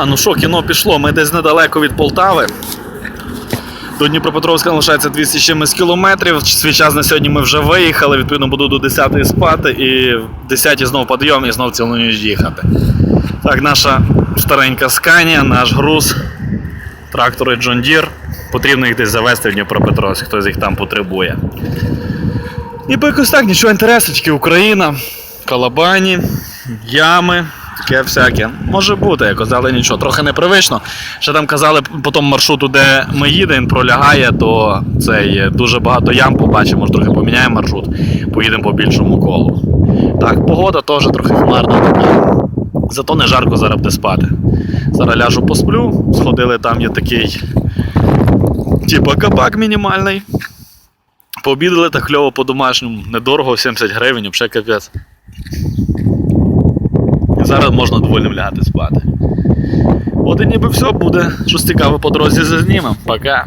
А, ну що, кіно пішло. Ми десь недалеко від Полтави. До Дніпропетровська лишається 200 з чимось кілометрів. Свій час на сьогодні ми вже виїхали, відповідно буду до 10 спати і в 10 знов підйом і знов цілу ніч їхати. Так, наша старенька Сканія, наш груз, трактори John Deere. Потрібно їх десь завести в Дніпропетровськ, хтось їх там потребує. Ніби якось так, нічого інтересу, тільки Україна, Калабані, ями, таке всяке. Може бути якось, але нічого, трохи непривично. Ще там казали по тому маршруту, де ми їдемо, пролягає, то це є дуже багато ям побачимо, може трохи поміняємо маршрут, поїдемо по більшому колу. Так, погода теж трохи хмарна така. Зато не жарко зараз буде спати. Зараз ляжу посплю, сходили, там є такий, типа кабак мінімальний. Пообідали так кльово по-домашньому, недорого, 70 гривень, взагалі капець. Зараз можна доволі лягати спати. От і ніби все буде. Щось цікаве по дорозі зазнімемо. Пока.